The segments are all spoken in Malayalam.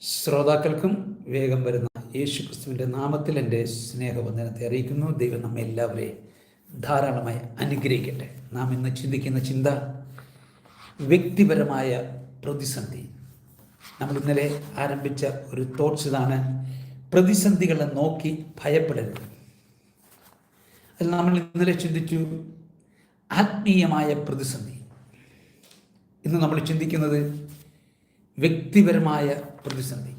ശ്രോതാക്കൾക്കും വേഗം വരുന്ന യേശു ക്രിസ്തുവിന്റെ നാമത്തിൽ എന്റെ സ്നേഹവന്ദനത്തെ അറിയിക്കുന്നു. ദൈവം നമ്മെ എല്ലാവരെയും ധാരാളമായി അനുഗ്രഹിക്കട്ടെ. നാം ഇന്ന് ചിന്തിക്കുന്ന ചിന്ത വ്യക്തിപരമായ പ്രതിസന്ധി. നമ്മൾ ഇന്നലെ ആരംഭിച്ച ഒരു തോട്ട്സ് ഇതാണ് പ്രതിസന്ധികളെ നോക്കി ഭയപ്പെടരുത്. അതിൽ നമ്മൾ ഇന്നലെ ചിന്തിച്ചു ആത്മീയമായ പ്രതിസന്ധി. ഇന്ന് നമ്മൾ ചിന്തിക്കുന്നത് വ്യക്തിപരമായ പ്രതിസന്ധി.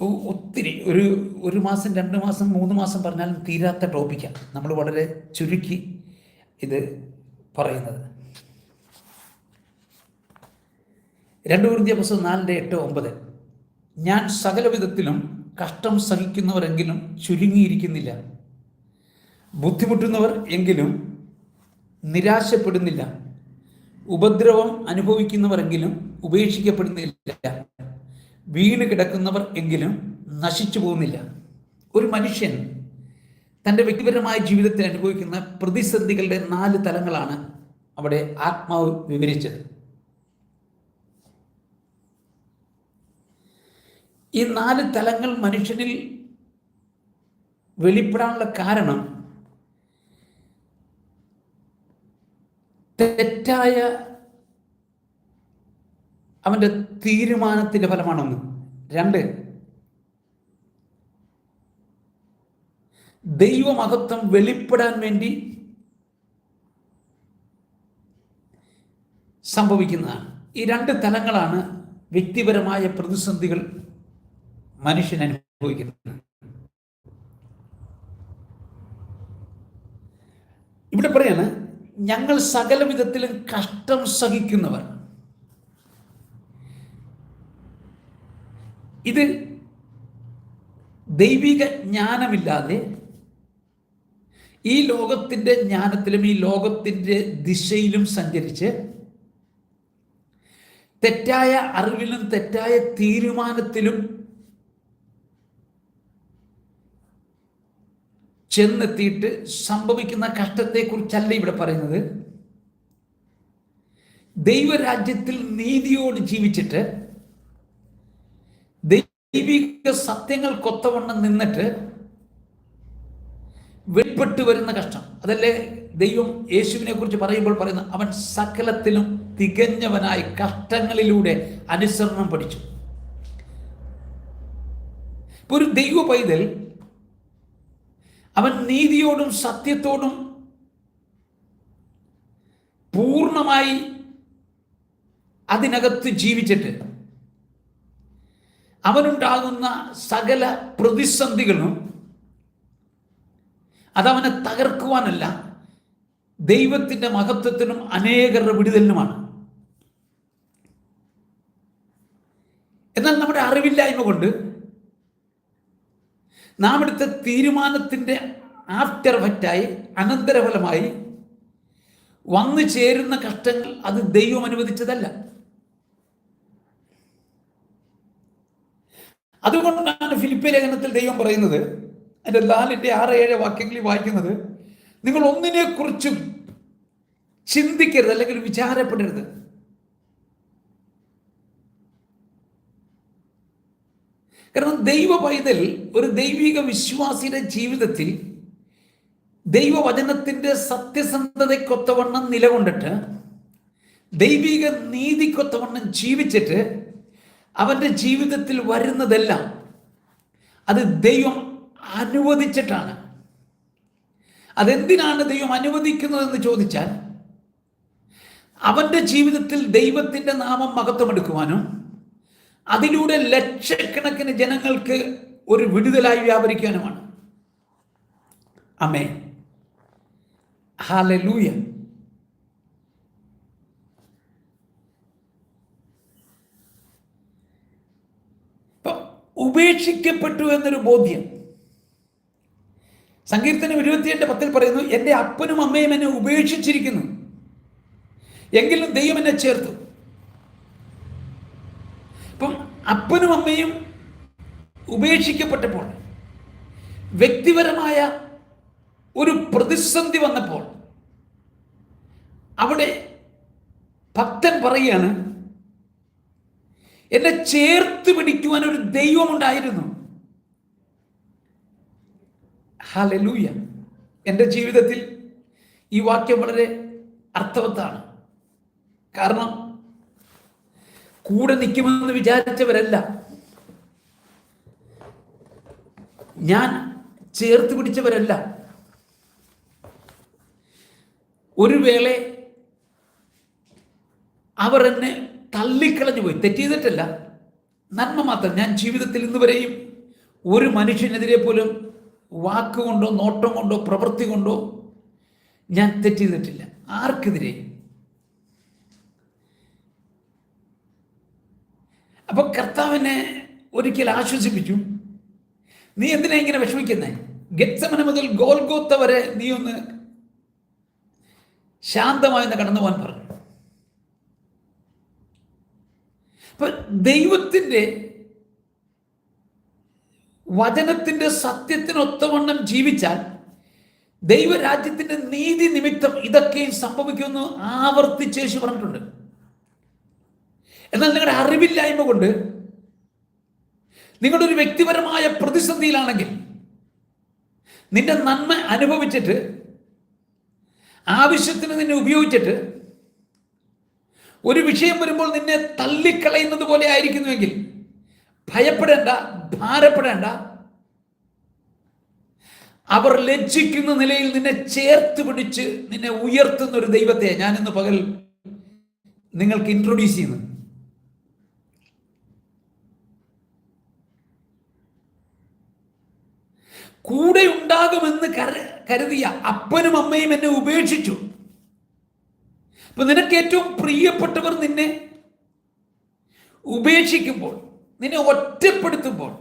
ഒത്തിരി. ഒരു ഒരു മാസം രണ്ട് മാസം മൂന്ന് മാസം പറഞ്ഞാലും തീരാത്ത ടോപ്പിക്കാണ് നമ്മൾ വളരെ ചുരുക്കി ഇത് പറയുന്നത്. രണ്ട് കുറിന്തിയ പുസ്തകം നാലിന്റെ എട്ട് ഒമ്പത്. ഞാൻ സകല വിധത്തിലും കഷ്ടം സഹിക്കുന്നവരെങ്കിലും ചുരുങ്ങിയിരിക്കുന്നില്ല. ബുദ്ധിമുട്ടുന്നവർ എങ്കിലും നിരാശപ്പെടുന്നില്ല. ഉപദ്രവം അനുഭവിക്കുന്നവരെങ്കിലും ഉപേക്ഷിക്കപ്പെടുന്നില്ല. വീണ് കിടക്കുന്നവർ എങ്കിലും നശിച്ചു പോകുന്നില്ല. ഒരു മനുഷ്യൻ തന്റെ വ്യക്തിപരമായ ജീവിതത്തിൽ അനുഭവിക്കുന്ന പ്രതിസന്ധികളുടെ നാല് തലങ്ങളാണ് അവിടെ ആത്മാവ് വിവരിച്ചത്. ഈ നാല് തലങ്ങൾ മനുഷ്യനിൽ വെളിപ്പെടാനുള്ള കാരണം തെറ്റായ അവന്റെ തീരുമാനത്തിന്റെ ഫലമാണൊന്ന്. രണ്ട് ദൈവമഹത്വം വെളിപ്പെടാൻ വേണ്ടി സംഭവിക്കുന്നതാണ്. ഈ രണ്ട് തലങ്ങളാണ് വ്യക്തിപരമായ പ്രതിസന്ധികൾ മനുഷ്യൻ അനുഭവിക്കുന്നത്. ഇവിടെ പറയാണ് ഞങ്ങൾ സകല വിധത്തിലും കഷ്ടം സഹിക്കുന്നവർ. ഇത് ദൈവിക ജ്ഞാനമില്ലാതെ ഈ ലോകത്തിന്റെ ജ്ഞാനത്തിലും ഈ ലോകത്തിന്റെ ദിശയിലും സഞ്ചരിച്ച് തെറ്റായ അറിവിലും തെറ്റായ തീരുമാനത്തിലും ചെന്നെത്തിയിട്ട് സംഭവിക്കുന്ന കഷ്ടത്തെക്കുറിച്ചല്ല ഇവിടെ പറയുന്നത്. ദൈവരാജ്യത്തിൽ നീതിയോട് ജീവിച്ചിട്ട് ദൈവിക സത്യങ്ങൾ കൊത്തവണ്ണം നിന്നിട്ട് വെളിപ്പെട്ട് വരുന്ന കഷ്ടം. അതല്ലേ ദൈവം യേശുവിനെ കുറിച്ച് പറയുമ്പോൾ പറയുന്ന അവൻ സകലത്തിലും തികഞ്ഞവനായി കഷ്ടങ്ങളിലൂടെ അനുസരണം പഠിച്ചു. ഒരു ദൈവ പൈതൽ അവൻ നീതിയോടും സത്യത്തോടും പൂർണമായി അതിനകത്ത് ജീവിച്ചിട്ട് അവനുണ്ടാകുന്ന സകല പ്രതിസന്ധികളും അതവനെ തകർക്കുവാനല്ല ദൈവത്തിന്റെ മഹത്വത്തിനും അനേകരുടെ വിടുതലിനുമാണ്. എന്നാൽ നമ്മുടെ അറിവില്ലായ്മ കൊണ്ട് നാം എടുത്ത തീരുമാനത്തിന്റെ ആഫ്റ്റർ എഫക്റ്റായി അനന്തരഫലമായി വന്നു ചേരുന്ന കഷ്ടങ്ങൾ അത് ദൈവം അനുവദിച്ചതല്ല. അതുകൊണ്ടാണ് ഫിലിപ്പ ലേഖനത്തിൽ ദൈവം പറയുന്നത് എന്റെ ലാലിന്റെ ആറ് ഏഴ് വാക്യങ്ങളിൽ വായിക്കുന്നത് നിങ്ങൾ ഒന്നിനെക്കുറിച്ചും ചിന്തിക്കരുത് അല്ലെങ്കിൽ വിചാരപ്പെടരുത്. കാരണം ദൈവ പൈതൽ ഒരു ദൈവിക വിശ്വാസിയുടെ ജീവിതത്തിൽ ദൈവവചനത്തിന്റെ സത്യസന്ധതയ്ക്കൊത്തവണ്ണം നിലകൊണ്ടിട്ട് ദൈവിക നീതിക്കൊത്തവണ്ണം ജീവിച്ചിട്ട് അവന്റെ ജീവിതത്തിൽ വരുന്നതെല്ലാം അത് ദൈവം അനുവദിച്ചിട്ടാണ്. അതെന്തിനാണ് ദൈവം അനുവദിക്കുന്നതെന്ന് ചോദിച്ചാൽ അവന്റെ ജീവിതത്തിൽ ദൈവത്തിന്റെ നാമം മഹത്വമെടുക്കുവാനും അതിലൂടെ ലക്ഷക്കണക്കിന് ജനങ്ങൾക്ക് ഒരു വിടുതലായി വ്യാപരിക്കാനുമാണ്. അമേ ഹാലൂയ ഉപേക്ഷിക്കപ്പെട്ടു എന്നൊരു ബോധ്യം. സങ്കീർത്തനം ഇരുപത്തിയെട്ട് പത്തിൽ പറയുന്നു എന്റെ അപ്പനും അമ്മയും എന്നെ ഉപേക്ഷിച്ചിരിക്കുന്നു. എങ്കിലും ദൈവം എന്നെ ചേർത്തു ഇപ്പം അപ്പനും അമ്മയും ഉപേക്ഷിക്കപ്പെട്ടപ്പോൾ വ്യക്തിപരമായ ഒരു പ്രതിസന്ധി വന്നപ്പോൾ അവിടെ ഭക്തൻ പറയുകയാണ് എന്നെ ചേർത്ത് പിടിക്കുവാൻ ഒരു ദൈവമുണ്ടായിരുന്നു. ഹലലൂയ എന്റെ ജീവിതത്തിൽ ഈ വാക്യം വളരെ അർത്ഥവത്താണ്. കാരണം കൂടെ നിൽക്കുമെന്ന് വിചാരിച്ചവരല്ല. ഞാൻ ചേർത്ത് പിടിച്ചവരല്ല. ഒരു വേള അവർ എന്നെ തള്ളിക്കളഞ്ഞു പോയി. തെറ്റെയ്തിട്ടല്ല നന്മ മാത്രം. ഞാൻ ജീവിതത്തിൽ ഇന്ന് വരെയും ഒരു മനുഷ്യനെതിരെ പോലും വാക്കുകൊണ്ടോ നോട്ടം കൊണ്ടോ പ്രവൃത്തി കൊണ്ടോ ഞാൻ തെറ്റ് ചെയ്തിട്ടില്ല. ആർക്കെതിരെ അപ്പൊ കർത്താവിനെ ഒരിക്കൽ ആശ്വസിപ്പിച്ചു നീ എന്തിനാ ഇങ്ങനെ വിഷമിക്കുന്നേ? ഗത്സമന മുതൽ ഗോൽഗോത്ത വരെ നീ ഒന്ന് ശാന്തമായി കടന്നു പോകാൻ പറഞ്ഞു അപ്പൊ ദൈവത്തിന്റെ വചനത്തിന്റെ സത്യത്തിനൊത്തവണ്ണം ജീവിച്ചാൽ ദൈവരാജ്യത്തിന്റെ നീതി നിമിത്തം ഇതൊക്കെയും സംഭവിക്കുമെന്ന് ആവർത്തിച്ചേശു പറഞ്ഞിട്ടുണ്ട്. എന്നാൽ നിങ്ങളുടെ അറിവില്ലായ്മ കൊണ്ട് നിങ്ങളുടെ ഒരു വ്യക്തിപരമായ പ്രതിസന്ധിയിലാണെങ്കിൽ നിന്റെ നന്മ അനുഭവിച്ചിട്ട് ആവശ്യത്തിന് നിന്നെ ഉപയോഗിച്ചിട്ട് ഒരു വിഷയം വരുമ്പോൾ നിന്നെ തള്ളിക്കളയുന്നത് പോലെ ആയിരിക്കുന്നുവെങ്കിൽ ഭയപ്പെടേണ്ട ഭാരപ്പെടേണ്ട. അവർ ലജ്ജിക്കുന്ന നിലയിൽ നിന്നെ ചേർത്ത് പിടിച്ച് നിന്നെ ഉയർത്തുന്ന ഒരു ദൈവത്തെ ഞാൻ പകൽ നിങ്ങൾക്ക് ഇൻട്രൊഡ്യൂസ് ചെയ്യുന്നു കൂടെ ഉണ്ടാകുമെന്ന് കരുതിയ അപ്പനും അമ്മയും എന്നെ ഉപേക്ഷിച്ചു. അപ്പൊ നിനക്ക് ഏറ്റവും പ്രിയപ്പെട്ടവർ നിന്നെ ഉപേക്ഷിക്കുമ്പോൾ നിന്നെ ഒറ്റപ്പെടുത്തുമ്പോൾ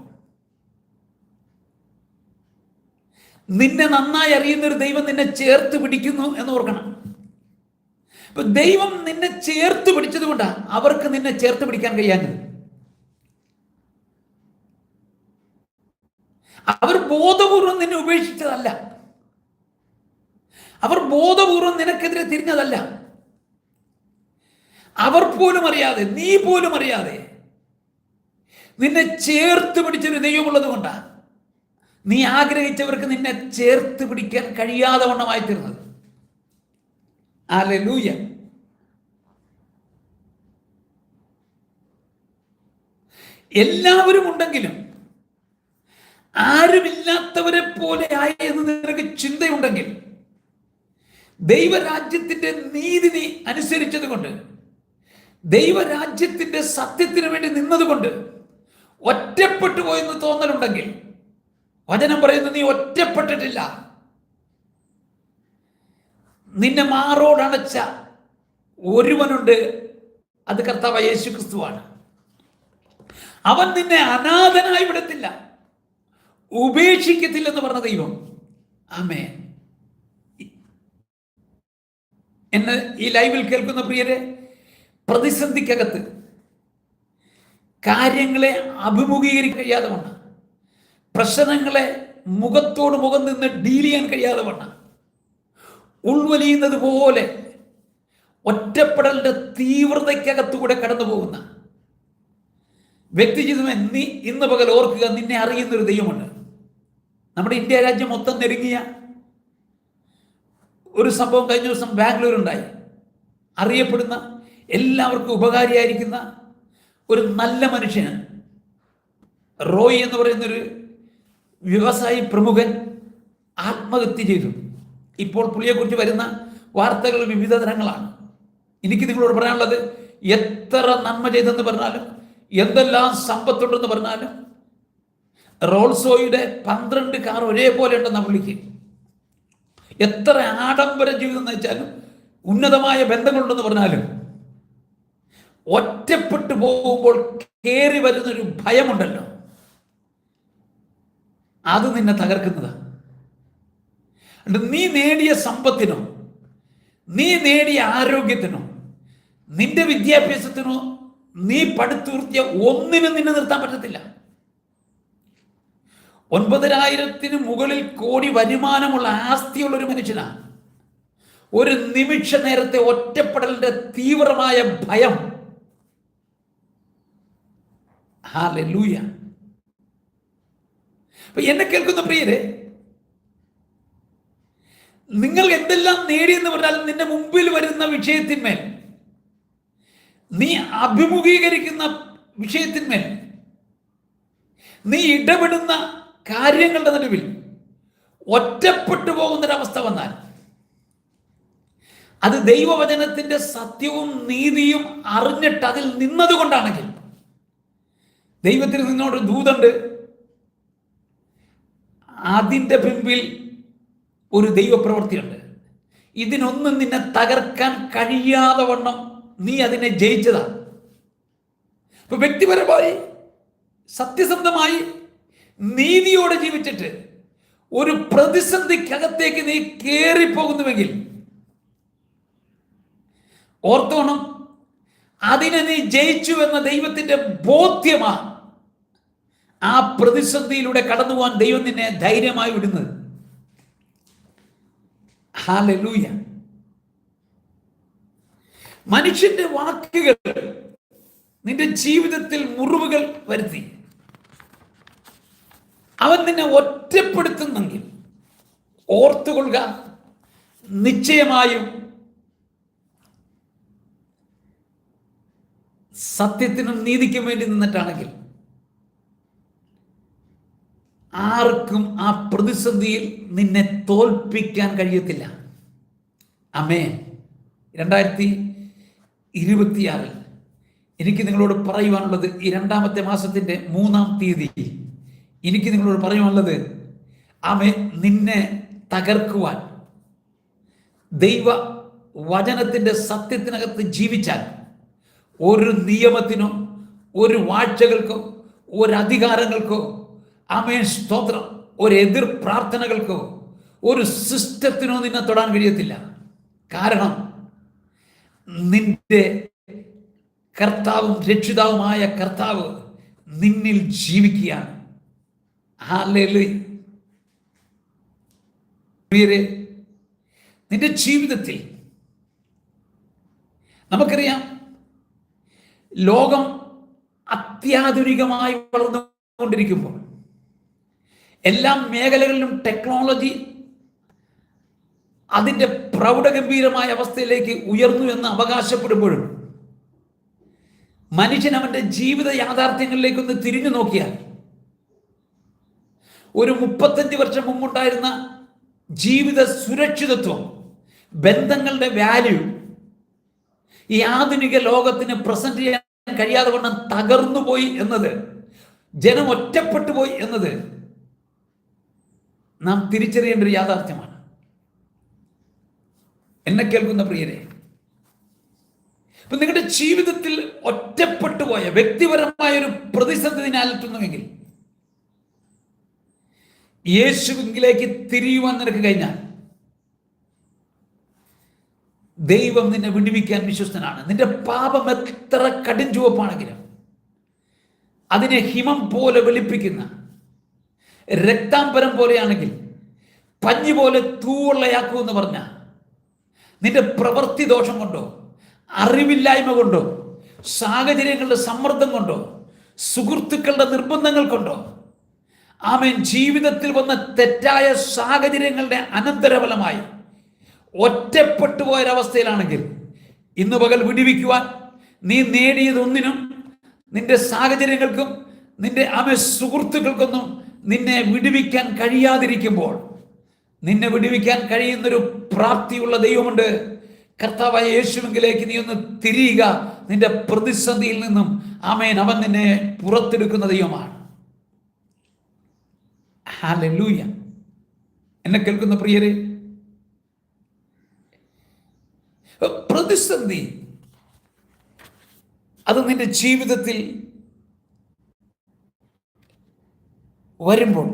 നിന്നെ നന്നായി അറിയുന്ന ഒരു ദൈവം നിന്നെ ചേർത്ത് പിടിക്കുന്നു എന്ന് ഓർക്കണം അപ്പൊ ദൈവം നിന്നെ ചേർത്ത് പിടിച്ചത് കൊണ്ടാണ് അവർക്ക് നിന്നെ ചേർത്ത് പിടിക്കാൻ കഴിയാഞ്ഞത്. അവർ ബോധപൂർവം നിന്നെ ഉപേക്ഷിച്ചതല്ല. അവർ ബോധപൂർവം നിനക്കെതിരെ തിരിഞ്ഞതല്ല. അവർ പോലും അറിയാതെ നീ പോലും അറിയാതെ നിന്നെ ചേർത്ത് പിടിച്ചൊരു ദൈവമുള്ളത് കൊണ്ടാണ് നീ ആഗ്രഹിച്ചവർക്ക് നിന്നെ ചേർത്ത് പിടിക്കാൻ കഴിയാതെ വണ്ണമായി തീർന്നത്. ലൂയ എല്ലാവരും ഉണ്ടെങ്കിലും ആരുമില്ലാത്തവരെ പോലെ ആയി എന്ന് നിനക്ക് ചിന്തയുണ്ടെങ്കിൽ ദൈവരാജ്യത്തിന്റെ നീതി നീ അനുസരിച്ചത് കൊണ്ട് ദൈവരാജ്യത്തിന്റെ സത്യത്തിന് വേണ്ടി നിന്നതുകൊണ്ട് ഒറ്റപ്പെട്ടു പോയെന്ന് തോന്നലുണ്ടെങ്കിൽ വചനം പറയുന്നു നീ ഒറ്റപ്പെട്ടിട്ടില്ല. നിന്നെ മാറോടണച്ച ഒരുവനുണ്ട് അത് കർത്താവ് യേശു ക്രിസ്തുവാണ് അവൻ നിന്നെ അനാഥനായി വിടത്തില്ല. ഉപേക്ഷിക്കത്തില്ലെന്ന് പറഞ്ഞ ദൈവം. ആമേ എന്നെ ഈ ലൈവിൽ കേൾക്കുന്ന പ്രിയരെ പ്രതിസന്ധിക്കകത്ത് കാര്യങ്ങളെ അഭിമുഖീകരിക്കാൻ കഴിയാതെ വണ്ണം പ്രശ്നങ്ങളെ മുഖത്തോട് മുഖം നിന്ന് ഡീൽ ചെയ്യാൻ കഴിയാതെ വണ്ണ ഉൾവലിയുന്നത് പോലെ ഒറ്റപ്പെടലിന്റെ തീവ്രതയ്ക്കകത്തുകൂടെ കടന്നു പോകുന്ന വ്യക്തി ജീവിതം നീ ഇന്ന് പകൽ ഓർക്കുക നിന്നെ അറിയുന്നൊരു ദൈവമുണ്ട്. നമ്മുടെ ഇന്ത്യ രാജ്യം മൊത്തം നെരുങ്ങിയ ഒരു സംഭവം കഴിഞ്ഞ ദിവസം ബാംഗ്ലൂർ ഉണ്ടായി അറിയപ്പെടുന്ന എല്ലാവർക്കും ഉപകാരിയായിരിക്കുന്ന ഒരു നല്ല മനുഷ്യൻ റോയ് എന്ന് പറയുന്നൊരു വ്യവസായി പ്രമുഖൻ ആത്മഹത്യ ചെയ്തു. ഇപ്പോൾ പുള്ളിയെക്കുറിച്ച് വരുന്ന വാർത്തകൾ വിവിധ തരങ്ങളാണ്. എനിക്ക് നിങ്ങളോട് പറയാനുള്ളത് എത്ര നന്മ ചെയ്തെന്ന് പറഞ്ഞാലും എന്തെല്ലാം സമ്പത്തുണ്ടെന്ന് പറഞ്ഞാലും റോൾസോയുടെ പന്ത്രണ്ട് കാർ ഒരേപോലെ ഉണ്ടെന്ന പുള്ളിക്ക്. എത്ര ആഡംബര ജീവിതം എന്ന് വെച്ചാലും ഉന്നതമായ ബന്ധങ്ങളുണ്ടെന്ന് പറഞ്ഞാലും ഒറ്റപ്പെട്ടു പോകുമ്പോൾ കയറി വരുന്നൊരു ഭയമുണ്ടല്ലോ. അത് നിന്നെ തകർക്കുന്നതാണ് നീ നേടിയ സമ്പത്തിനോ നീ നേടിയ ആരോഗ്യത്തിനോ നിന്റെ വിദ്യാഭ്യാസത്തിനോ നീ പടുത്തുയർത്തിയ ഒന്നിനും നിന്നെ നിർത്താൻ പറ്റത്തില്ല. ഒൻപതിനായിരത്തിന് മുകളിൽ കോടി വരുമാനമുള്ള ആസ്തിയുള്ള ഒരു മനുഷ്യനാണ്. ഒരു നിമിഷ നേരത്തെ ഒറ്റപ്പെടലിന്റെ തീവ്രമായ ഭയം. ഹാലൂയ എന്നെ കേൾക്കുന്ന പ്രിയരെ നിങ്ങൾ എന്തെല്ലാം നേടിയെന്ന് പറഞ്ഞാൽ നിന്റെ മുമ്പിൽ വരുന്ന വിഷയത്തിന്മേൽ നീ അഭിമുഖീകരിക്കുന്ന വിഷയത്തിന്മേൽ നീ ഇടപെടുന്ന കാര്യങ്ങളുടെ നടുവിൽ ഒറ്റപ്പെട്ടു പോകുന്നൊരവസ്ഥ വന്നാൽ അത് ദൈവവചനത്തിന്റെ സത്യവും നീതിയും അറിഞ്ഞിട്ട് അതിൽ നിന്നതുകൊണ്ടാണെങ്കിൽ ദൈവത്തിൽ നിന്നോട് ദൂതണ്ട്. അതിന്റെ പിമ്പിൽ ഒരു ദൈവപ്രവൃത്തിയുണ്ട്. ഇതിനൊന്നും നിന്നെ തകർക്കാൻ കഴിയാതെ വണ്ണം നീ അതിനെ ജയിച്ചതാണ് ഇപ്പൊ വ്യക്തിപരമായി സത്യസന്ധമായി നീതിയോടെ ജീവിച്ചിട്ട് ഒരു പ്രതിസന്ധിക്കകത്തേക്ക് നീ കയറിപ്പോകുന്നുവെങ്കിൽ ഓർത്തോണം അതിനെ നീ ജയിച്ചു എന്ന ദൈവത്തിന്റെ ബോധ്യമാണ് ആ പ്രതിസന്ധിയിലൂടെ കടന്നു പോകാൻ ദൈവം നിന്നെ ധൈര്യമായി വിടുന്നത്. ഹാലൂയ മനുഷ്യന്റെ വാക്കുകൾ നിന്റെ ജീവിതത്തിൽ മുറിവുകൾ വരുത്തി. അവൻ നിന്നെ ഒറ്റപ്പെടുത്തുന്നെങ്കിൽ ഓർത്തുകൊള്ളുക. നിശ്ചയമായും സത്യത്തിനും നീതിക്കും വേണ്ടി നിന്നിട്ടാണെങ്കിൽ ആർക്കും ആ പ്രതിസന്ധിയിൽ നിന്നെ തോൽപ്പിക്കാൻ കഴിയത്തില്ല. അമേ രണ്ടായിരത്തി ഇരുപത്തിയാറിൽ എനിക്ക് നിങ്ങളോട് പറയുവാനുള്ളത് ഈ രണ്ടാമത്തെ മാസത്തിന്റെ മൂന്നാം തീയതി എനിക്ക് നിങ്ങളോട് പറയുവാനുള്ളത് അവൻ നിന്നെ തകർക്കുവാൻ ദൈവ വചനത്തിന്റെ സത്യത്തിനകത്ത് ജീവിച്ചാൽ ഒരു നിയമത്തിനോ ഒരു വാഴ്ചകൾക്കോ ഒരു അധികാരങ്ങൾക്കോ ആമേ സ്തോത്രം ഒരു എതിർ പ്രാർത്ഥനകൾക്കോ ഒരു സിസ്റ്റത്തിനോ നിന്നെ തൊടാൻ കഴിയത്തില്ല. കാരണം നിന്റെ കർത്താവും രക്ഷിതാവുമായ കർത്താവ് നിന്നിൽ ജീവിക്കുകയാണ്. പ്രിയരെ നിന്റെ ജീവിതത്തിൽ നമുക്കറിയാം ലോകം അത്യാധുനികമായി വളർന്നുകൊണ്ടിരിക്കുമ്പോൾ എല്ലാ മേഖലകളിലും ടെക്നോളജി അതിന്റെ പ്രൗഢഗംഭീരമായ അവസ്ഥയിലേക്ക് ഉയർന്നു എന്ന് അവകാശപ്പെടുമ്പോഴും മനുഷ്യൻ അവന്റെ ജീവിത യാഥാർത്ഥ്യങ്ങളിലേക്കൊന്ന് തിരിഞ്ഞു നോക്കിയാൽ ഒരു മുപ്പത്തഞ്ച് വർഷം മുമ്പുണ്ടായിരുന്ന ജീവിത സുരക്ഷിതത്വം ബന്ധങ്ങളുടെ വാല്യൂ ഈ ആധുനിക ലോകത്തിന് പ്രസന്റ് ചെയ്യാൻ കഴിയാതെ വണ്ണം തകർന്നു പോയി എന്നത് ജനം ഒറ്റപ്പെട്ടു പോയി എന്നത് നാം തിരിച്ചറിയേണ്ട ഒരു യാഥാർത്ഥ്യമാണ്. എന്നെ കേൾക്കുന്ന പ്രിയരെ ഇപ്പൊ നിങ്ങളുടെ ജീവിതത്തിൽ ഒറ്റപ്പെട്ടു പോയ വ്യക്തിപരമായ ഒരു പ്രതിസന്ധി അലട്ടുന്നുവെങ്കിൽ യേശുവിലേക്ക് തിരിയുവാൻ നിനക്ക് കഴിഞ്ഞാൽ ദൈവം നിന്നെ വിടുവിക്കാൻ വിശ്വസ്തനാണ്. നിന്റെ പാപം എത്ര കടും ചുവപ്പാണെങ്കിലും അതിനെ ഹിമം പോലെ വെളുപ്പിക്കുന്ന രക്താംബരം പോലെയാണെങ്കിൽ പഞ്ഞി പോലെ തൂവുള്ളയാക്കുമെന്ന് പറഞ്ഞ നിന്റെ പ്രവൃത്തി ദോഷം കൊണ്ടോ അറിവില്ലായ്മ കൊണ്ടോ സാഹചര്യങ്ങളുടെ സമ്മർദ്ദം കൊണ്ടോ സുഹൃത്തുക്കളുടെ നിർബന്ധങ്ങൾ കൊണ്ടോ ആമേൻ. ജീവിതത്തിൽ വന്ന തെറ്റായ സാഹചര്യങ്ങളുടെ അനന്തരഫലമായി ഒറ്റപ്പെട്ടു പോയൊരവസ്ഥയിലാണെങ്കിൽ ഇന്ന് പകൽ വിടിവിക്കുവാൻ നീ നേടിയതൊന്നിനും നിന്റെ സാഹചര്യങ്ങൾക്കും നിന്റെ ആമെ സുഹൃത്തുക്കൾക്കൊന്നും നിന്നെ വിടുവിക്കാൻ കഴിയാതിരിക്കുമ്പോൾ നിന്നെ വിടുവിക്കാൻ കഴിയുന്നൊരു പ്രാപ്തിയുള്ള ദൈവമുണ്ട്. കർത്താവായ യേശുവിങ്കിലേക്ക് നീ ഒന്ന് തിരിയുക. നിന്റെ പ്രതിസന്ധിയിൽ നിന്നും ആമേൻ അവൻ നിന്നെ പുറത്തെടുക്കുന്ന ദൈവമാണ്. ഹാലൂയ എന്നെ കേൾക്കുന്ന പ്രിയരെ പ്രതിസന്ധി അത് നിന്റെ ജീവിതത്തിൽ വരുമ്പോൾ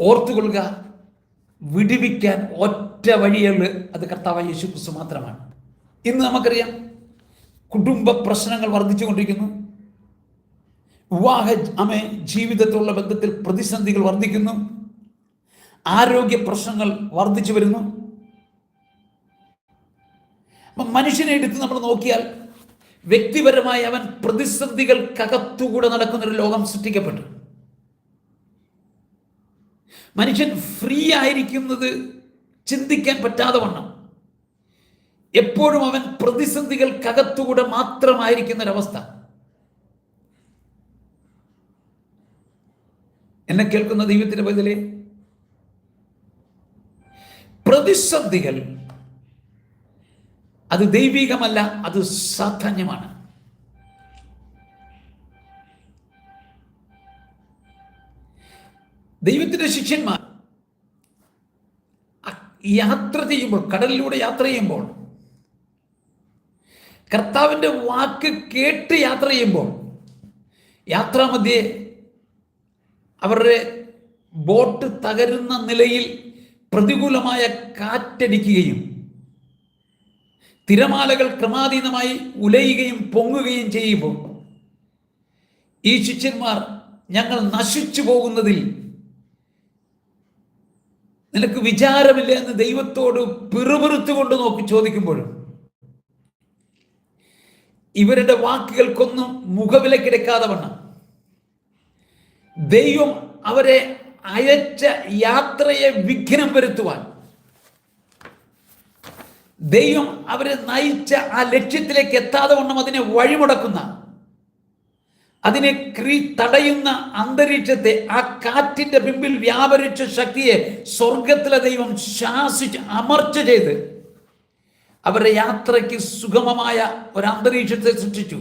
ഓർത്തുകൊള്ളുക വിടുവിക്കാൻ ഒറ്റ വഴിയുള്ളു അത് കർത്താവായ യേശു ക്രിസ്തു മാത്രമാണ്. ഇന്ന് നമുക്കറിയാം കുടുംബ പ്രശ്നങ്ങൾ വർദ്ധിച്ചുകൊണ്ടിരിക്കുന്നു. വിവാഹ അമേ ജീവിതത്തിലുള്ള ബന്ധത്തിൽ പ്രതിസന്ധികൾ വർദ്ധിക്കുന്നു. ആരോഗ്യ പ്രശ്നങ്ങൾ വർദ്ധിച്ചു വരുന്നു. അപ്പം മനുഷ്യനെ എടുത്ത് നമ്മൾ നോക്കിയാൽ വ്യക്തിപരമായി അവൻ പ്രതിസന്ധികൾക്കകത്തുകൂടെ നടക്കുന്നൊരു ലോകം സൃഷ്ടിക്കപ്പെട്ടു. മനുഷ്യൻ ഫ്രീ ആയിരിക്കുന്നത് ചിന്തിക്കാൻ പറ്റാതെ വണ്ണം. എപ്പോഴും അവൻ പ്രതിസന്ധികൾക്കകത്തുകൂടെ മാത്രമായിരിക്കുന്ന ഒരവസ്ഥ എന്നെ കേൾക്കുന്ന ദൈവത്തിന്റെ ബദലെ പ്രതിസന്ധികൾ അത് ദൈവികമല്ല അത് സാധാന്യമാണ്. ദൈവത്തിന്റെ ശിഷ്യന്മാർ യാത്ര ചെയ്യുമ്പോൾ കടലിലൂടെ യാത്ര ചെയ്യുമ്പോൾ കർത്താവിന്റെ വാക്ക് കേട്ട് യാത്ര ചെയ്യുമ്പോൾ യാത്രാമധ്യേ അവരുടെ ബോട്ട് തകരുന്ന നിലയിൽ പ്രതികൂലമായ കാറ്റടിക്കുകയും തിരമാലകൾ ക്രമാതീതമായി ഉലയുകയും പൊങ്ങുകയും ചെയ്യുമ്പോൾ ഈ ശിഷ്യന്മാർ ഞങ്ങൾ നശിച്ചു പോകുന്നതിൽ നിനക്ക് വിചാരമില്ല എന്ന് ദൈവത്തോട് പിറുപിറുത്തുകൊണ്ട് നോക്കി ചോദിക്കുമ്പോഴും ഇവരുടെ വാക്കുകൾക്കൊന്നും മുഖവിലക്കെടുക്കാതെ വണ്ണം. ദൈവം അവരെ അയച്ച യാത്രയെ വിഘ്നം വരുത്തുവാൻ ദൈവം അവരെ നയിച്ച ആ ലക്ഷ്യത്തിലേക്ക് എത്താതെ വണ്ണം അതിനെ വഴിമുടക്കുന്ന അതിനെ ക്രീ തടയുന്ന അന്തരീക്ഷത്തെ ആ കാറ്റിന്റെ പിമ്പിൽ വ്യാപരിച്ച ശക്തിയെ സ്വർഗത്തിലെ ദൈവം ശാസിച്ച് അമർച്ച ചെയ്ത് അവരുടെ യാത്രയ്ക്ക് സുഗമമായ ഒരു അന്തരീക്ഷത്തെ സൃഷ്ടിച്ചു.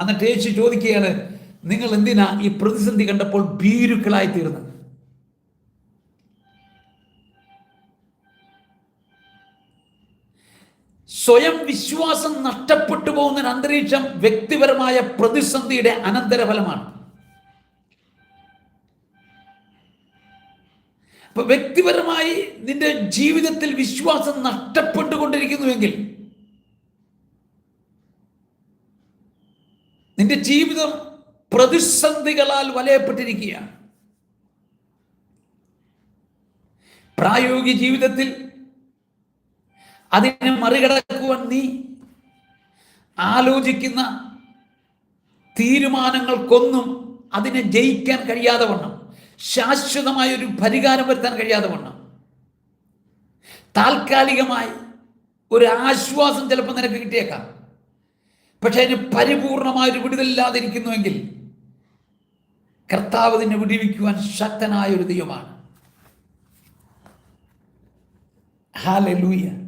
എന്നിട്ട് യേശു ചോദിക്കുകയാണ് നിങ്ങൾ എന്തിനാ ഈ പ്രതിസന്ധി കണ്ടപ്പോൾ ഭീരുക്കളായി തീർന്നത് സ്വയം വിശ്വാസം നഷ്ടപ്പെട്ടു പോകുന്ന അന്തരീക്ഷം വ്യക്തിപരമായ പ്രതിസന്ധിയുടെ അനന്തരഫലമാണ്. അപ്പൊ വ്യക്തിപരമായി നിന്റെ ജീവിതത്തിൽ വിശ്വാസം നഷ്ടപ്പെട്ടുകൊണ്ടിരിക്കുന്നുവെങ്കിൽ നിന്റെ ജീവിതം പ്രതിസന്ധികളാൽ വലയപ്പെട്ടിരിക്കുകയാണ്. പ്രായോഗിക ജീവിതത്തിൽ അതിനെ മറികടക്കുവാൻ നീ ആലോചിക്കുന്ന തീരുമാനങ്ങൾക്കൊന്നും അതിനെ ജയിക്കാൻ കഴിയാതെ വണ്ണം. ശാശ്വതമായ ഒരു പരിഹാരം വരുത്താൻ കഴിയാതെ വണ്ണം. താൽക്കാലികമായി ഒരു ആശ്വാസം ചിലപ്പോൾ നിനക്ക് കിട്ടിയേക്കാം. പക്ഷെ അതിന് പരിപൂർണമായ ഒരു വിടുതലില്ലാതിരിക്കുന്നുവെങ്കിൽ കർത്താവ് നിന്നെ വിടിവിക്കുവാൻ ശക്തനായ ഒരു ദൈവമാണ്. ഹാലൂയ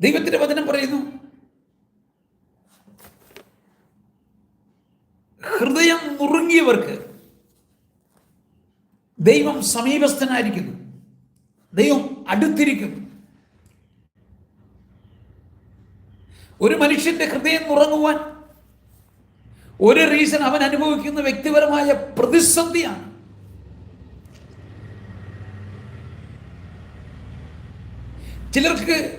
ദൈവത്തിന്റെ വചനം പറയുന്നു ഹൃദയം നുറുങ്ങിയവർക്ക് ദൈവം സമീപസ്ഥനായിരിക്കുന്നു. ദൈവം അടുത്തിരിക്കുന്നു. ഒരു മനുഷ്യന്റെ ഹൃദയം നുറങ്ങുവാൻ ഒരു റീസൺ അവൻ അനുഭവിക്കുന്ന വ്യക്തിപരമായ പ്രതിസന്ധിയാണ്. ചിലർക്ക്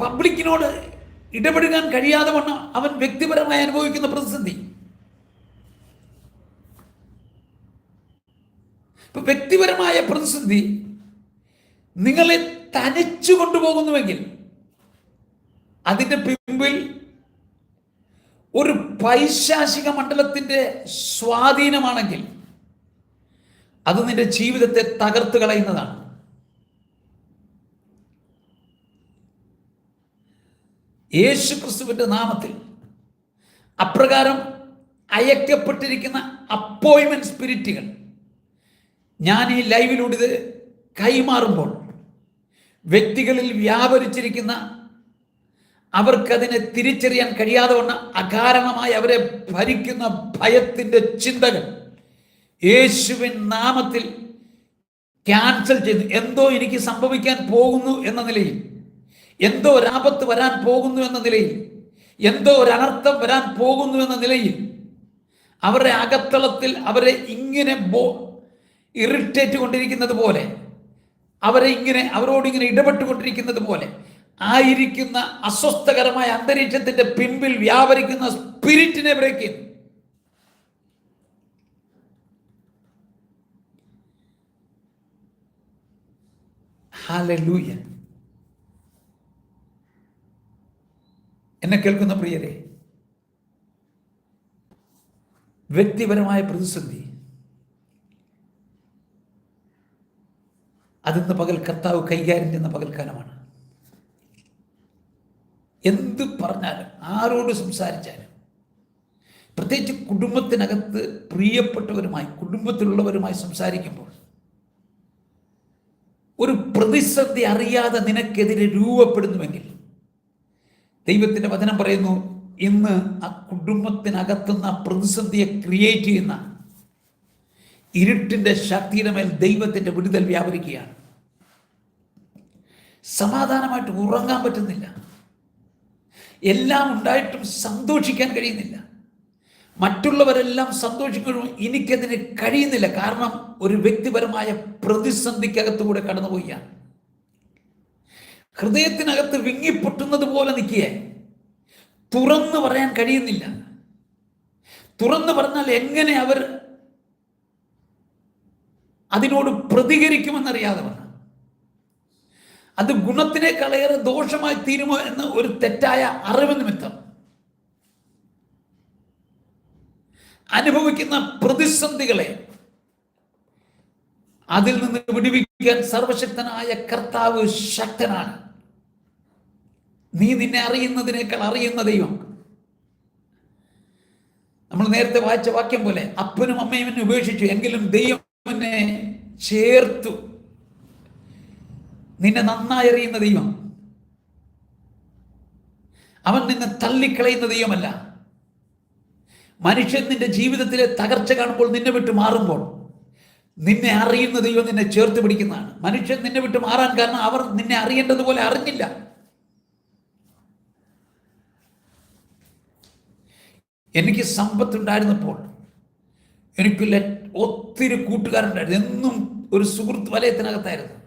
പബ്ലിക്കിനോട് ഇടപെടുകാൻ കഴിയാതെ വണ്ണം അവൻ വ്യക്തിപരമായി അനുഭവിക്കുന്ന പ്രതിസന്ധി. ഇപ്പൊ വ്യക്തിപരമായ പ്രതിസന്ധി നിങ്ങളെ തനിച്ചു കൊണ്ടുപോകുന്നുവെങ്കിൽ അതിന്റെ പിമ്പിൽ ഒരു പൈശാചിക മണ്ഡലത്തിന്റെ സ്വാധീനമാണെങ്കിൽ അത് നിന്റെ ജീവിതത്തെ തകർത്ത് കളയുന്നതാണ്. യേശു ക്രിസ്തുവിന്റെ നാമത്തിൽ അപ്രകാരം അയക്കപ്പെട്ടിരിക്കുന്ന അപ്പോയിൻമെന്റ് സ്പിരിറ്റുകൾ ഞാൻ ഈ ലൈവിലൂടെ ഇത് കൈമാറുമ്പോൾ വ്യക്തികളിൽ വ്യാപരിച്ചിരിക്കുന്ന അവർക്കതിനെ തിരിച്ചറിയാൻ കഴിയാതെ വന്ന അകാരണമായി അവരെ ഭരിക്കുന്ന ഭയത്തിന്റെ ചിന്തകൾ യേശുവിൻ നാമത്തിൽ ക്യാൻസൽ ചെയ്തു. എന്തോ എനിക്ക് സംഭവിക്കാൻ പോകുന്നു എന്ന നിലയിൽ എന്തോ ഒരാപത്ത് വരാൻ പോകുന്നു എന്ന നിലയിൽ എന്തോ ഒരു അനർത്ഥം വരാൻ പോകുന്നു എന്ന നിലയിൽ അവരുടെ അകത്തളത്തിൽ അവരെ ഇങ്ങനെ ബോ ഇറിറ്റേറ്റ് കൊണ്ടിരിക്കുന്നത് പോലെ അവരെ ഇങ്ങനെ അവരോട് ഇങ്ങനെ ഇടപെട്ടുകൊണ്ടിരിക്കുന്നത് പോലെ ആയിരിക്കുന്ന അസ്വസ്ഥകരമായ അന്തരീക്ഷത്തിന്റെ പിൻപിൽ വ്യാപരിക്കുന്ന സ്പിരിറ്റിനെ ബ്രേക്ക് ചെയ്യുന്നു. എന്നെ കേൾക്കുന്ന പ്രിയരെ വ്യക്തിപരമായ പ്രതിസന്ധി അതിന്ന് പകൽ കർത്താവ് കൈകാര്യം ചെയ്യുന്ന പകൽക്കാലമാണ്. എന്ത് പറഞ്ഞാലും ആരോട് സംസാരിച്ചാലും പ്രത്യേകിച്ച് കുടുംബത്തിനകത്ത് പ്രിയപ്പെട്ടവരുമായി കുടുംബത്തിലുള്ളവരുമായി സംസാരിക്കുമ്പോൾ ഒരു പ്രതിസന്ധി അറിയാതെ നിനക്കെതിരെ രൂപപ്പെടുന്നുവെങ്കിൽ ദൈവത്തിന്റെ വചനം പറയുന്നു ഇന്ന് ആ കുടുംബത്തിനകത്തുന്ന പ്രതിസന്ധിയെ ക്രിയേറ്റ് ചെയ്യുന്ന ഇരുട്ടിന്റെ ശക്തിയുടെ മേൽ ദൈവത്തിന്റെ വിടുതൽ വ്യാപരിക്കുകയാണ്. സമാധാനമായിട്ട് ഉറങ്ങാൻ പറ്റുന്നില്ല. എല്ലാം ഉണ്ടായിട്ടും സന്തോഷിക്കാൻ കഴിയുന്നില്ല. മറ്റുള്ളവരെല്ലാം സന്തോഷിക്കുന്നു എനിക്കതിന് കഴിയുന്നില്ല. കാരണം ഒരു വ്യക്തിപരമായ പ്രതിസന്ധിക്കകത്തുകൂടെ കടന്നുപോയാണ് ഹൃദയത്തിനകത്ത് വിങ്ങിപ്പൊട്ടുന്നത് പോലെ നിൽക്കുക തുറന്നു പറയാൻ കഴിയുന്നില്ല. തുറന്നു പറഞ്ഞാൽ എങ്ങനെ അവർ അതിനോട് പ്രതികരിക്കുമെന്നറിയാതെ വന്ന. അത് ഗുണത്തിനെ കളയേറെ ദോഷമായി തീരുമോ എന്ന് ഒരു തെറ്റായ അറിവ് നിമിത്തം. അനുഭവിക്കുന്ന പ്രതിസന്ധികളെ അതിൽ നിന്ന് വിടുവിക്കാൻ സർവശക്തനായ കർത്താവ് ശക്തനാണ്. നീ നിന്നെ അറിയുന്നതിനേക്കാൾ അറിയുന്ന ദൈവം. നമ്മൾ നേരത്തെ വായിച്ച വാക്യം പോലെ അപ്പനും അമ്മയും എന്നെ ഉപേക്ഷിച്ചു എങ്കിലും ദൈവം എന്നെ ചേർത്തു. നിന്നെ നന്നായി അറിയുന്ന ദൈവം. അവൻ നിന്നെ തള്ളിക്കളയുന്ന ദൈവമല്ല. മനുഷ്യൻ നിന്റെ ജീവിതത്തിലെ തകർച്ച കാണുമ്പോൾ നിന്നെ വിട്ട് മാറുമ്പോൾ നിന്നെ അറിയുന്ന ദൈവം നിന്നെ ചേർത്ത് പിടിക്കുന്നതാണ്. മനുഷ്യൻ നിന്നെ വിട്ട് മാറാൻ കാരണം അവർ നിന്നെ അറിയേണ്ടതുപോലെ അറിഞ്ഞില്ല. എനിക്ക് സമ്പത്തുണ്ടായിരുന്നപ്പോൾ എനിക്ക് ഒത്തിരി കൂട്ടുകാരുണ്ടായിരുന്നു. എന്നും ഒരു സുഹൃത്ത് വലയത്തിനകത്തായിരുന്നു.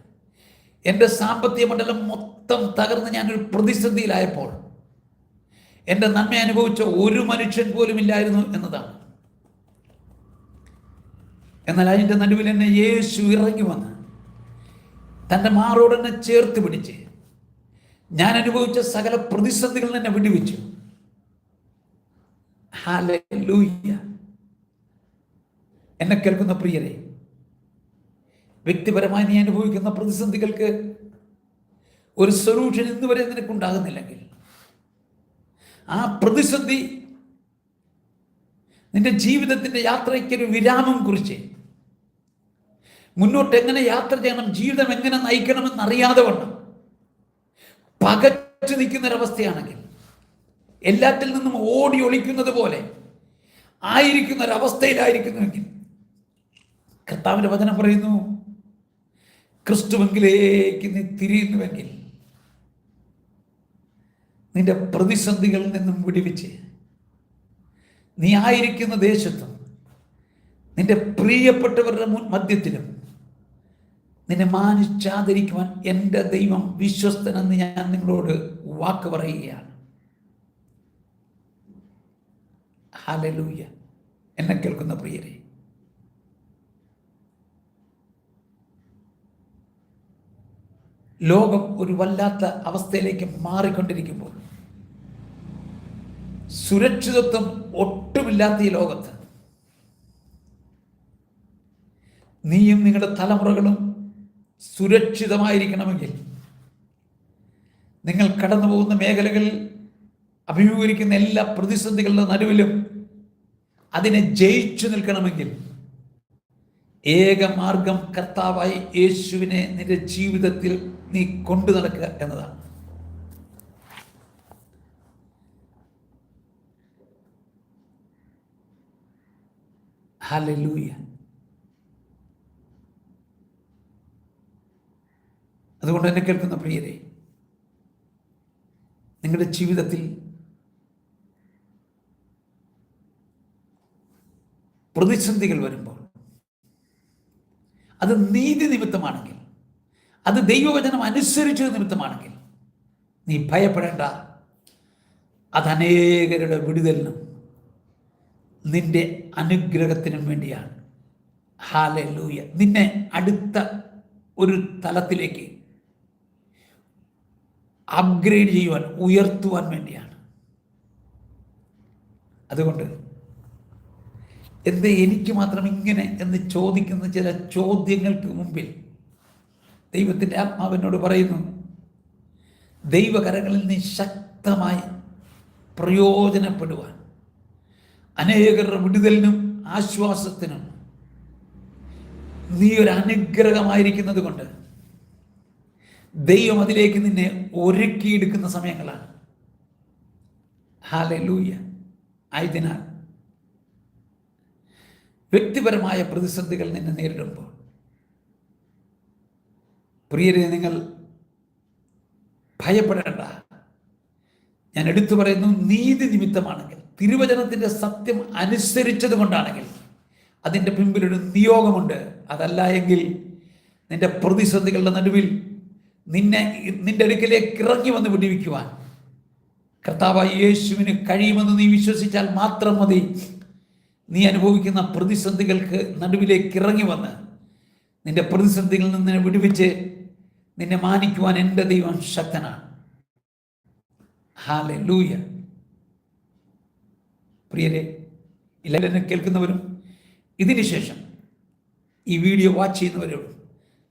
എന്റെ സാമ്പത്തിക മണ്ഡലം മൊത്തം തകർന്ന് ഞാനൊരു പ്രതിസന്ധിയിലായപ്പോൾ എന്റെ നന്മ അനുഭവിച്ച ഒരു മനുഷ്യൻ പോലും ഇല്ലായിരുന്നു എന്നതാണ്. എന്നാൽ അതിന്റെ നടുവിൽ എന്നെ യേശു ഇറങ്ങി വന്ന് തന്റെ മാറോട് എന്നെ ചേർത്ത് പിടിച്ച് ഞാൻ അനുഭവിച്ച സകല പ്രതിസന്ധികളിൽ എന്നെ വിടുവിച്ചു. എന്നെ കേൾക്കുന്ന പ്രിയരെ വ്യക്തിപരമായി നീ അനുഭവിക്കുന്ന പ്രതിസന്ധികൾക്ക് ഒരു സൊല്യൂഷൻ ഇന്ന് വരെ നിനക്കുണ്ടാകുന്നില്ലെങ്കിൽ ആ പ്രതിസന്ധി നിന്റെ ജീവിതത്തിന്റെ യാത്രയ്ക്കൊരു വിരാമം കുറിച്ച് മുന്നോട്ട് എങ്ങനെ യാത്ര ചെയ്യണം ജീവിതം എങ്ങനെ നയിക്കണമെന്ന് അറിയാതെ വണ്ണം പകച്ചു നിൽക്കുന്നൊരവസ്ഥയാണെങ്കിൽ എല്ലാറ്റിൽ നിന്നും ഓടി ഒളിക്കുന്നത് പോലെ ആയിരിക്കുന്ന ഒരവസ്ഥയിലായിരിക്കുന്നുവെങ്കിൽ കർത്താവിന്റെ വചനം പറയുന്നു ക്രിസ്തുവെങ്കിലേക്ക് നീ തിരിയുന്നുവെങ്കിൽ നിന്റെ പ്രതിസന്ധികളിൽ നിന്നും വിടിവിച്ച് നീ ആയിരിക്കുന്ന ദേശത്തും നിന്റെ പ്രിയപ്പെട്ടവരുടെ മുൻ മധ്യത്തിലും നിന്നെ മാനിച്ചാതിരിക്കുവാൻ എന്റെ ദൈവം വിശ്വസ്തനെന്ന് ഞാൻ നിങ്ങളോട് വാക്ക് പറയുകയാണ്. ഹാലലൂയ എന്നെ കേൾക്കുന്ന പ്രിയരെ ലോകം ഒരു വല്ലാത്ത അവസ്ഥയിലേക്ക് മാറിക്കൊണ്ടിരിക്കുമ്പോൾ സുരക്ഷിതത്വം ഒട്ടുമില്ലാത്ത ഈ ലോകത്ത് നീയും നിങ്ങളുടെ തലമുറകളും സുരക്ഷിതമായിരിക്കണമെങ്കിൽ നിങ്ങൾ കടന്നു പോകുന്ന മേഖലകളിൽ അഭിമുഖീകരിക്കുന്ന എല്ലാ പ്രതിസന്ധികളുടെ നടുവിലും അതിനെ ജയിച്ചു നിൽക്കണമെങ്കിൽ ഏക മാർഗം കർത്താവായി യേശുവിനെ നിന്റെ ജീവിതത്തിൽ നീ കൊണ്ടു നടക്കുക എന്നതാണ്. ഹലലൂയ അതുകൊണ്ട് എന്നെ കേൾക്കുന്ന പ്രിയരെ നിങ്ങളുടെ ജീവിതത്തിൽ പ്രതിസന്ധികൾ വരുമ്പോൾ അത് നീതി നിമിത്തമാണെങ്കിൽ അത് ദൈവവചനം അനുസരിച്ചത് നിമിത്തമാണെങ്കിൽ നീ ഭയപ്പെടേണ്ട. അത് അനേകരുടെ വിടുതലിനും നിന്റെ അനുഗ്രഹത്തിനും വേണ്ടിയാണ്. ഹാലെ ലൂയ നിന്നെ അടുത്ത ഒരു തലത്തിലേക്ക് അപ്ഗ്രേഡ് ചെയ്യുവാൻ ഉയർത്തുവാൻ വേണ്ടിയാണ്. അതുകൊണ്ട് എന്ത് എനിക്ക് മാത്രം ഇങ്ങനെ എന്ന് ചോദിക്കുന്ന ചില ചോദ്യങ്ങൾക്ക് മുമ്പിൽ ദൈവത്തിന്റെ ആത്മാവിനോട് പറയുന്നു ദൈവകരങ്ങളിൽ നിന്ന് ശക്തമായി പ്രയോജനപ്പെടുവാൻ. അനേകരുടെ വിടുതലിനും ആശ്വാസത്തിനും നീ ഒരു അനുഗ്രഹമായിരിക്കുന്നത് കൊണ്ട് ദൈവം അതിലേക്ക് നിന്നെ ഒരുക്കിയെടുക്കുന്ന സമയങ്ങളാണ്. ഹാലൂയ ആയതിനാൽ വ്യക്തിപരമായ പ്രതിസന്ധികൾ നിന്നെ നേരിടുമ്പോൾ പ്രിയരെ നിങ്ങൾ ഭയപ്പെടേണ്ട. ഞാൻ എടുത്തു പറയുന്നു നീതി നിമിത്തമാണെങ്കിൽ തിരുവചനത്തിന്റെ സത്യം അനുസരിച്ചത് കൊണ്ടാണെങ്കിൽ അതിന്റെ പിമ്പിലൊരു നിയോഗമുണ്ട്. അതല്ല എങ്കിൽ നിന്റെ പ്രതിസന്ധികളുടെ നടുവിൽ നിന്നെ നിന്റെ അടുക്കിലേക്ക് ഇറങ്ങി വന്ന് വിടിവിക്കുവാൻ കർത്താവ് യേശുവിന് കഴിയുമെന്ന് നീ വിശ്വസിച്ചാൽ മാത്രം മതി. നീ അനുഭവിക്കുന്ന പ്രതിസന്ധികൾക്ക് നടുവിലേക്ക് ഇറങ്ങി വന്ന് നിന്റെ പ്രതിസന്ധികളിൽ നിന്ന് വിടുവിച്ച് നിന്നെ മാനിക്കുവാൻ എന്റെ ദൈവം ശക്തനാണ്. ഹാലെ ലൂയ പ്രിയരെ ഇല്ലെന്നെ കേൾക്കുന്നവരും ഇതിനുശേഷം ഈ വീഡിയോ വാച്ച് ചെയ്യുന്നവരോട്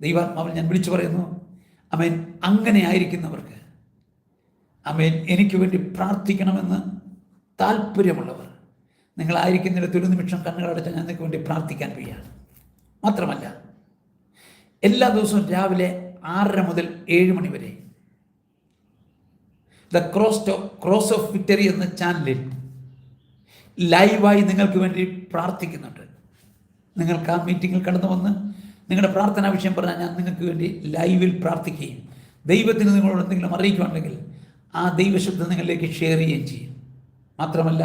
ദൈവാത്മാവിൽ ഞാൻ വിളിച്ചു പറയുന്നു അമേൻ. അങ്ങനെ ആയിരിക്കുന്നവർക്ക് അമേൻ. എനിക്ക് വേണ്ടി പ്രാർത്ഥിക്കണമെന്ന് താല്പര്യമുള്ളവർ നിങ്ങളായിരിക്കുന്നിടത്ത് ഒരു നിമിഷം കണ്ണുകളടച്ച ഞാൻ നിങ്ങൾക്ക് വേണ്ടി പ്രാർത്ഥിക്കാൻ വയ്യാണ്. മാത്രമല്ല എല്ലാ ദിവസവും രാവിലെ ആറര മുതൽ ഏഴ് മണി വരെ. The cross cross of victory എന്ന ചാനലിൽ ലൈവായി നിങ്ങൾക്ക് വേണ്ടി പ്രാർത്ഥിക്കുന്നുണ്ട്. നിങ്ങൾക്ക് ആ മീറ്റിങ്ങിൽ കടന്നു വന്ന് നിങ്ങളുടെ പ്രാർത്ഥനാ വിഷയം പറഞ്ഞാൽ ഞാൻ നിങ്ങൾക്ക് വേണ്ടി ലൈവിൽ പ്രാർത്ഥിക്കുകയും ദൈവത്തിന് നിങ്ങളോട് എന്തെങ്കിലും അറിയിക്കുകയാണെങ്കിൽ ആ ദൈവശബ്ദം നിങ്ങളിലേക്ക് ഷെയർ ചെയ്യുകയും ചെയ്യും. മാത്രമല്ല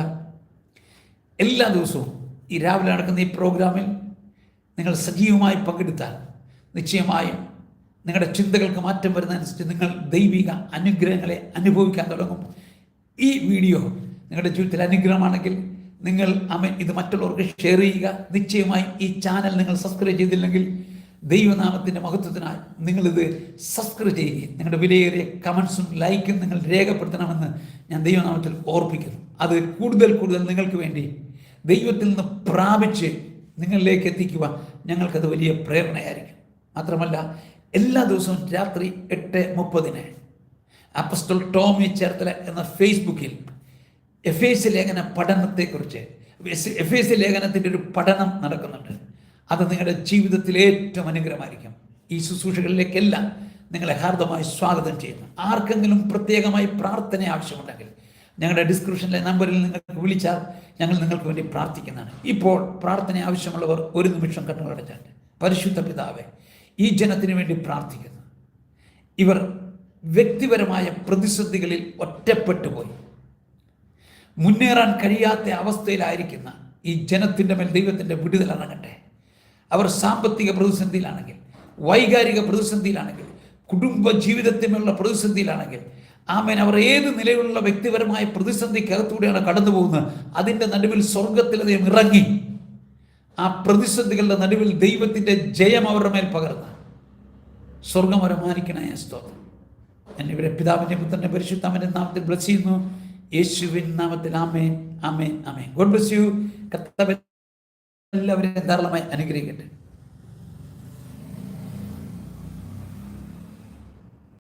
എല്ലാ ദിവസവും ഈ രാവിലെ നടക്കുന്ന ഈ പ്രോഗ്രാമിൽ നിങ്ങൾ സജീവമായി പങ്കെടുത്താൽ നിശ്ചയമായും നിങ്ങളുടെ ചിന്തകൾക്ക് മാറ്റം വരുന്നതനുസരിച്ച് നിങ്ങൾ ദൈവിക അനുഗ്രഹങ്ങളെ അനുഭവിക്കാൻ തുടങ്ങും. ഈ വീഡിയോ നിങ്ങളുടെ ജീവിതത്തിൽ അനുഗ്രഹമാണെങ്കിൽ നിങ്ങൾ അമ്മ ഇത് മറ്റുള്ളവർക്ക് ഷെയർ ചെയ്യുക. നിശ്ചയമായി ഈ ചാനൽ നിങ്ങൾ സബ്സ്ക്രൈബ് ചെയ്തില്ലെങ്കിൽ ദൈവനാമത്തിന്റെ മഹത്വത്തിനായി നിങ്ങളിത് സബ്സ്ക്രൈബ് ചെയ്യുകയും നിങ്ങളുടെ വിലയേറിയ കമൻസും ലൈക്കും നിങ്ങൾ രേഖപ്പെടുത്തണമെന്ന് ഞാൻ ദൈവനാമത്തിൽ ഓർപ്പിക്കുന്നു. അത് കൂടുതൽ കൂടുതൽ നിങ്ങൾക്ക് വേണ്ടി ദൈവത്തിൽ നിന്ന് പ്രാപിച്ച് നിങ്ങളിലേക്ക് എത്തിക്കുക ഞങ്ങൾക്കത് വലിയ പ്രേരണയായിരിക്കും. മാത്രമല്ല എല്ലാ ദിവസവും രാത്രി എട്ട് മുപ്പതിന് അപ്പസ്റ്റൽ ടോമി ചേർത്തല എന്ന ഫേസ്ബുക്കിൽ എഫ് എസ് ലേഖന പഠനത്തെക്കുറിച്ച് എഫ് എസ് ലേഖനത്തിന്റെ ഒരു പഠനം നടക്കുന്നുണ്ട്. അത് നിങ്ങളുടെ ജീവിതത്തിൽ ഏറ്റവും അനുഗ്രഹമായിരിക്കും. ഈ ശുശ്രൂഷകളിലേക്കെല്ലാം നിങ്ങളെ ഹാർദമായി സ്വാഗതം ചെയ്യുന്നു. ആർക്കെങ്കിലും പ്രത്യേകമായി പ്രാർത്ഥന ആവശ്യമുണ്ടെങ്കിൽ ഞങ്ങളുടെ ഡിസ്ക്രിപ്ഷനിലെ നമ്പറിൽ നിങ്ങൾക്ക് വിളിച്ചാൽ ഞങ്ങൾ നിങ്ങൾക്ക് വേണ്ടി പ്രാർത്ഥിക്കുന്നതാണ്. ഇപ്പോൾ പ്രാർത്ഥന ആവശ്യമുള്ളവർ ഒരു നിമിഷം കണ്ണുകളടച്ചാൽ പരിശുദ്ധ പിതാവെ ഈ ജനത്തിന് വേണ്ടി പ്രാർത്ഥിക്കുന്നു. ഇവർ വ്യക്തിപരമായ പ്രതിസന്ധികളിൽ ഒറ്റപ്പെട്ടു പോയി. മുന്നേറാൻ കഴിയാത്ത അവസ്ഥയിലായിരിക്കുന്ന ഈ ജനത്തിന്റെ മേൽ ദൈവത്തിന്റെ വിടുതൽ ഇറങ്ങട്ടെ അവർ സാമ്പത്തിക പ്രതിസന്ധിയിലാണെങ്കിൽ വൈകാരിക പ്രതിസന്ധിയിലാണെങ്കിൽ കുടുംബ ജീവിതത്തിനുള്ള പ്രതിസന്ധിയിലാണെങ്കിൽ ആമേൻ അവർ ഏത് നിലയിലുള്ള വ്യക്തിപരമായ പ്രതിസന്ധിക്കകത്തൂടെയാണ് കടന്നു പോകുന്നത് അതിന്റെ നടുവിൽ സ്വർഗത്തിൽ അദ്ദേഹം ഇറങ്ങി. ആ പ്രതിസന്ധികളുടെ നടുവിൽ ദൈവത്തിന്റെ ജയം അവരുടെ മേൽ പകർന്ന്. സ്വർഗം അവരെ മാനിക്കണേ സ്തോത്രം. എന്നെ ഇവിടെ പിതാവിന്റെ പുത്രന്റെ പരിശുദ്ധാമന്റെ നാമത്തിൽ ബ്ലസ് ചെയ്യുന്നു. യേശുവിൻ നാമത്തിൽ ആമേൻ ആമേൻ ആമേൻ. ഗോഡ് ബ്ലസ് യു കർത്താവ് എല്ലാവരെയും ധാരാളമായി അനുഗ്രഹിക്കട്ടെ.